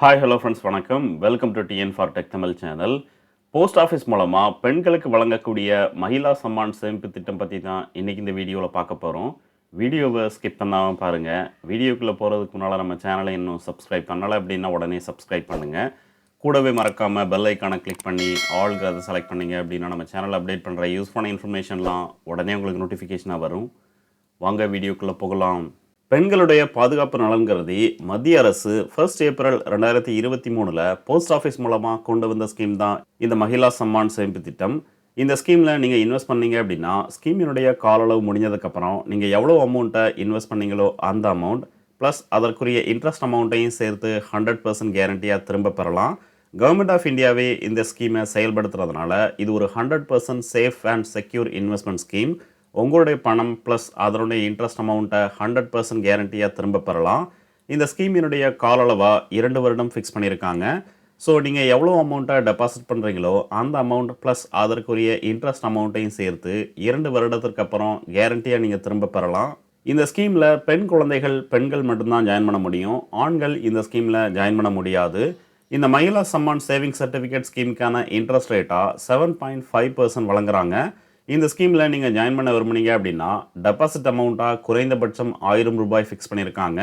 Hi hello friends வணக்கம். Welcome to TN for tech Tamil channel post office மூலமாக பெண்களுக்கு வழங்கக்கூடிய மகிழா சம்மான் சேமிப்பு திட்டம் பற்றி தான் இன்றைக்கி இந்த வீடியோவில் பார்க்க போகிறோம் வீடியோவை ஸ்கிப் பண்ணாமல் பாருங்கள் வீடியோக்குள்ளே போகிறதுக்கு முன்னால் நம்ம சேனலை இன்னும் சப்ஸ்கிரைப் பண்ணலை அப்படின்னா உடனே சப்ஸ்கிரைப் பண்ணுங்கள் கூடவே மறக்காமல் பெல் ஐக்கானை கிளிக் பண்ணி அதை செலக்ட் பண்ணிங்க அப்படின்னா நம்ம சேனல் அப்டேட் பண்ணுற யூஸ்ஃபுல்லான இன்ஃபர்மேஷன்லாம் உடனே உங்களுக்கு நோட்டிஃபிகேஷனாக வரும். வாங்க வீடியோக்குள்ளே போகலாம். பெண்களுடைய பாதுகாப்பு நலன் கருதி மத்திய அரசு ஃபர்ஸ்ட் ஏப்ரல் ரெண்டாயிரத்தி இருபத்தி மூணில் போஸ்ட் ஆஃபீஸ் மூலமாக கொண்டு வந்த ஸ்கீம் தான் இந்த மகிழா சம்மான் சேமிப்பு திட்டம். இந்த ஸ்கீமில் நீங்கள் இன்வெஸ்ட் பண்ணீங்க அப்படின்னா ஸ்கீமினுடைய கால அளவு முடிஞ்சதுக்கப்புறம் நீங்கள் எவ்வளோ அமௌண்ட்டை இன்வெஸ்ட் பண்ணீங்களோ அந்த அமௌண்ட் ப்ளஸ் அதற்குரிய இன்ட்ரெஸ்ட் அமௌண்ட்டையும் சேர்த்து ஹண்ட்ரட் பர்சன்ட் கேரண்டியாக திரும்ப பெறலாம். கவர்மெண்ட் ஆஃப் இந்தியாவே இந்த ஸ்கீமை செயல்படுத்துறதுனால இது ஒரு hundred percent safe and secure investment scheme உங்களுடைய பணம் ப்ளஸ் அதனுடைய இன்ட்ரெஸ்ட் அமௌண்ட்டை ஹண்ட்ரட் பர்சன்ட் கேரண்டியாக திரும்ப பெறலாம். இந்த ஸ்கீமினுடைய கால அளவாக இரண்டு வருடம் ஃபிக்ஸ் பண்ணியிருக்காங்க. ஸோ நீங்கள் எவ்வளோ அமௌண்ட்டை டெபாசிட் பண்ணுறீங்களோ அந்த அமௌண்ட் ப்ளஸ் அதற்குரிய இன்ட்ரெஸ்ட் அமௌண்ட்டையும் சேர்த்து இரண்டு வருடத்திற்கு அப்புறம் கேரண்டியாக நீங்கள் திரும்ப பெறலாம். இந்த ஸ்கீமில் பெண் குழந்தைகள் பெண்கள் மட்டும்தான் ஜாயின் பண்ண முடியும். ஆண்கள் இந்த ஸ்கீமில் ஜாயின் பண்ண முடியாது. இந்த மகிழா சம்மான் சேவிங் சர்டிஃபிகேட் ஸ்கீமுக்கான இன்ட்ரெஸ்ட் ரேட்டாக செவன் பாயிண்ட் ஃபைவ் பர்சன்ட் வழங்குறாங்க. இந்த ஸ்கீமில் நீங்கள் ஜாயின் பண்ண விரும்புனீங்க அப்படின்னா டெபாசிட் அமௌண்ட்டாக குறைந்தபட்சம் ஆயிரம் ரூபாய் ஃபிக்ஸ் பண்ணியிருக்காங்க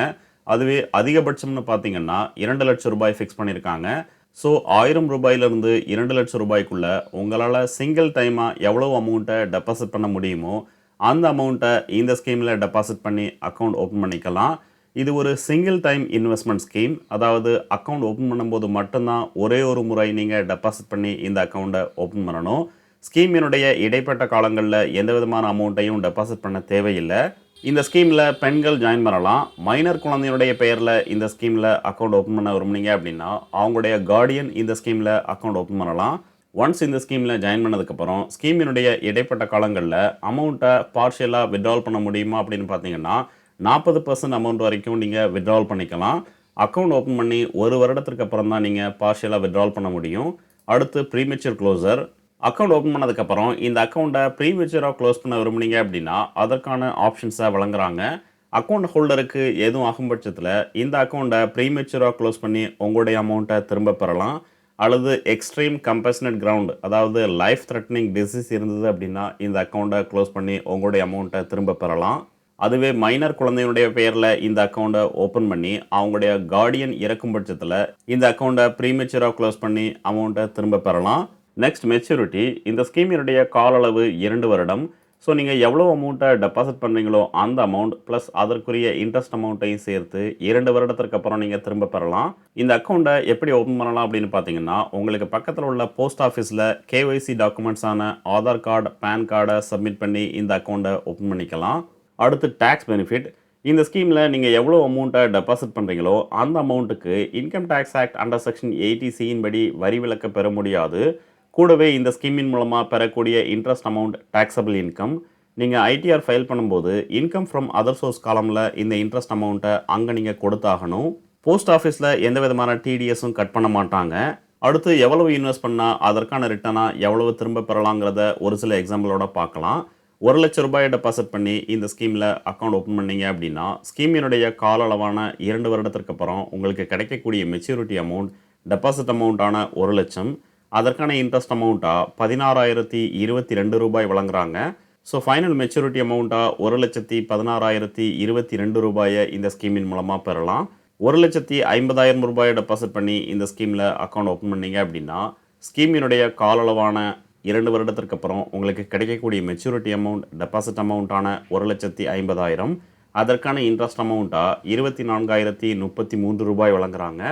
அதுவே அதிகபட்சம்னு பார்த்தீங்கன்னா இரண்டு லட்சம் ரூபாய் ஃபிக்ஸ் பண்ணியிருக்காங்க ஸோ ஆயிரம் ரூபாயிலிருந்து இரண்டு லட்சம் ரூபாய்க்குள்ளே உங்களால் சிங்கிள் டைமாக எவ்வளோ அமௌண்ட்டை டெபாசிட் பண்ண முடியுமோ அந்த அமௌண்ட்டை இந்த ஸ்கீமில் டெபாசிட் பண்ணி அக்கௌண்ட் ஓப்பன் பண்ணிக்கலாம். இது ஒரு சிங்கிள் டைம் இன்வெஸ்ட்மெண்ட் ஸ்கீம் அதாவது அக்கௌண்ட் ஓப்பன் பண்ணும்போது மட்டும்தான் ஒரே ஒரு முறை நீங்கள் டெபாசிட் பண்ணி இந்த அக்கௌண்ட்டை ஓப்பன் பண்ணணும். ஸ்கீமினுடைய இடைப்பட்ட காலங்களில் எந்த விதமான அமௌண்ட்டையும் டெபாசிட் பண்ண தேவையில்லை. இந்த ஸ்கீமில் பெண்கள் ஜாயின் பண்ணலாம். மைனர் குழந்தையினுடைய பெயரில் இந்த ஸ்கீமில் அக்கௌண்ட் ஓப்பன் பண்ண விரும்புனீங்க அப்படின்னா அவங்களுடைய கார்டியன் இந்த ஸ்கீமில் அக்கௌண்ட் ஓப்பன் பண்ணலாம். ஒன்ஸ் இந்த ஸ்கீமில் ஜாயின் பண்ணதுக்கப்புறம் ஸ்கீமினுடைய இடைப்பட்ட காலங்களில் அமௌண்ட்டை பார்ஷியலாக வித்ட்ரால் பண்ண முடியுமா அப்படின்னு பார்த்தீங்கன்னா நாற்பது பர்சன்ட் அமௌண்ட் வரைக்கும் நீங்கள் வித்ட்ரால் பண்ணிக்கலாம். அக்கௌண்ட் ஓப்பன் பண்ணி ஒரு வருடத்திற்கு அப்புறம் தான் நீங்கள் பார்ஷியலாக வித்ட்ரால் பண்ண முடியும். அடுத்து ப்ரீமெச்சூர் க்ளோசர் அக்கௌண்ட் ஓப்பன் பண்ணதுக்கப்புறம் இந்த அக்கௌண்ட்டை ப்ரீமெச்சூராக க்ளோஸ் பண்ண விரும்புனீங்க அப்படின்னா அதற்கான ஆப்ஷன்ஸை வழங்குறாங்க. அக்கௌண்ட் ஹோல்டருக்கு எதுவும் ஆகும் பட்சத்தில் இந்த அக்கௌண்ட்டை ப்ரீமெச்சூராக க்ளோஸ் பண்ணி உங்களுடைய அமௌண்ட்டை திரும்ப பெறலாம். அல்லது எக்ஸ்ட்ரீம் கம்பஸ்னட் கிரவுண்ட் அதாவது லைஃப் த்ரெட்னிங் டிசீஸ் இருந்தது அப்படின்னா இந்த அக்கௌண்ட்டை க்ளோஸ் பண்ணி உங்களுடைய அமௌண்ட்டை திரும்ப பெறலாம். அதுவே மைனர் குழந்தையினுடைய பெயரில் இந்த அக்கௌண்ட்டை ஓப்பன் பண்ணி அவங்களுடைய கார்டியன் இறக்கும் பட்சத்தில் இந்த அக்கௌண்ட்டை ப்ரீமெச்சூராக க்ளோஸ் பண்ணி அமௌண்ட்டை திரும்ப பெறலாம். நெக்ஸ்ட் மெச்சூரிட்டி இந்த ஸ்கீமினுடைய கால அளவு இரண்டு வருடம். ஸோ நீங்கள் எவ்வளோ அமௌண்ட்டை டெபாசிட் பண்ணுறீங்களோ அந்த அமௌண்ட் ப்ளஸ் அதற்குரிய இன்ட்ரெஸ்ட் அமௌண்ட்டையும் சேர்த்து இரண்டு வருடத்திற்கு அப்புறம் நீங்கள் திரும்ப பெறலாம். இந்த அக்கௌண்ட்டை எப்படி ஓப்பன் பண்ணலாம் அப்படின்னு பார்த்தீங்கன்னா உங்களுக்கு பக்கத்தில் உள்ள போஸ்ட் ஆஃபீஸில் கேஒய்சி டாக்குமெண்ட்ஸான ஆதார் கார்டு பேன் கார்டை சப்மிட் பண்ணி இந்த அக்கௌண்ட்டை ஓப்பன் பண்ணிக்கலாம். அடுத்து டேக்ஸ் பெனிஃபிட் இந்த ஸ்கீமில் நீங்கள் எவ்வளோ அமௌண்ட்டை டெபாசிட் பண்ணுறீங்களோ அந்த அமௌண்ட்டுக்கு income tax act under section eighty சியின் படி வரி விலக்க பெற முடியாது. கூடவே இந்த ஸ்கீமின் மூலமாக பெறக்கூடிய இன்ட்ரெஸ்ட் அமௌண்ட் டேக்ஸபிள் இன்கம் நீங்கள் ஐடிஆர் ஃபைல் பண்ணும்போது இன்கம் ஃப்ரம் அதர் சோர்ஸ் காலமில் இந்த இன்ட்ரெஸ்ட் அமௌண்ட்டை அங்கே நீங்கள் கொடுத்தாகணும். போஸ்ட் ஆஃபீஸில் எந்த விதமான டிடிஎஸும் கட் பண்ண மாட்டாங்க. அடுத்து எவ்வளவு இன்வெஸ்ட் பண்ணால் அதற்கான ரிட்டனாக எவ்வளவு திரும்ப பெறலாங்கிறத ஒரு சில எக்ஸாம்பிளோட பார்க்கலாம். ஒரு லட்ச ரூபாயை டெபாசிட் பண்ணி இந்த ஸ்கீமில் அக்கௌண்ட் ஓப்பன் பண்ணீங்க அப்படின்னா ஸ்கீமினுடைய கால அளவான இரண்டு வருடத்திற்கு அப்புறம் உங்களுக்கு கிடைக்கக்கூடிய மெச்சூரிட்டி அமௌண்ட் டெபாசிட் அமௌண்ட்டான ஒரு லட்சம். அதற்கான இன்ட்ரெஸ்ட் அமௌண்ட்டாக பதினாறாயிரத்தி இருபத்தி ரெண்டு ரூபாய் வழங்குறாங்க. ஸோ ஃபைனல் மெச்சூரிட்டி அமௌண்ட்டாக ஒரு லட்சத்தி பதினாறாயிரத்தி இருபத்தி ரெண்டு ரூபாயை இந்த ஸ்கீமின் மூலமாக பெறலாம். ஒரு லட்சத்தி ஐம்பதாயிரம் ரூபாயை டெபாசிட் பண்ணி இந்த ஸ்கீமில் அக்கௌண்ட் ஓப்பன் பண்ணீங்க அப்படின்னா ஸ்கீமினுடைய கால அளவான இரண்டு வருடத்திற்கு அப்புறம் உங்களுக்கு கிடைக்கக்கூடிய மெச்சூரிட்டி அமௌண்ட் டெபாசிட் அமௌண்ட்டான ஒரு லட்சத்தி ஐம்பதாயிரம். அதற்கான இன்ட்ரெஸ்ட் அமௌண்ட்டாக இருபத்தி நான்காயிரத்தி முப்பத்தி மூன்று ரூபாய் வழங்குறாங்க.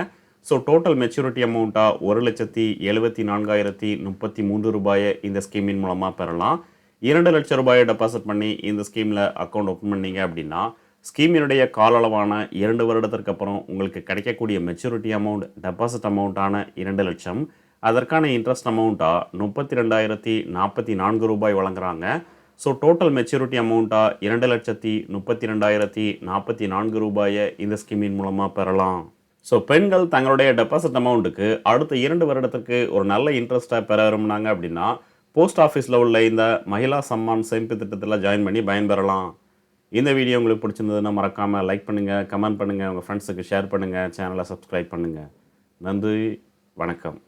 ஸோ டோட்டல் மெச்சூரிட்டி அமௌண்ட்டாக ஒரு லட்சத்தி எழுபத்தி நான்காயிரத்தி முப்பத்தி மூன்று ரூபாயை இந்த ஸ்கீமின் மூலமாக பெறலாம். இரண்டு லட்சம் ரூபாயை டெபாசிட் பண்ணி இந்த ஸ்கீமில் அக்கௌண்ட் ஓப்பன் பண்ணீங்க அப்படின்னா ஸ்கீமினுடைய கால அளவான இரண்டு வருடத்திற்கு அப்புறம் உங்களுக்கு கிடைக்கக்கூடிய மெச்சூரிட்டி அமௌண்ட் டெபாசிட் அமௌண்ட்டான இரண்டு லட்சம். அதற்கான இன்ட்ரெஸ்ட் அமௌண்ட்டாக முப்பத்தி ரெண்டாயிரத்தி நாற்பத்தி நான்கு ரூபாய் வழங்குறாங்க. ஸோ டோட்டல் மெச்சூரிட்டி அமௌண்ட்டாக இரண்டு லட்சத்தி முப்பத்தி ரெண்டாயிரத்தி நாற்பத்தி நான்கு ரூபாயை இந்த ஸ்கீமின் மூலமாக பெறலாம். ஸோ பெண்கள் தங்களுடைய டெபாசிட் அமௌண்ட்டுக்கு அடுத்த இரண்டு வருடத்துக்கு ஒரு நல்ல இன்ட்ரெஸ்ட்டாக பெற விரும்புனாங்க அப்படின்னா போஸ்ட் ஆஃபீஸில் உள்ள இந்த மகிழா சம்மான் சேமிப்பு திட்டத்தில் ஜாயின் பண்ணி பயன்பெறலாம். இந்த வீடியோ உங்களுக்கு பிடிச்சிருந்ததுன்னா மறக்காமல் லைக் பண்ணுங்கள் கமெண்ட் பண்ணுங்கள் உங்கள் ஃப்ரெண்ட்ஸுக்கு ஷேர் பண்ணுங்கள் சேனலை சப்ஸ்கிரைப் பண்ணுங்கள் நன்றி வணக்கம்.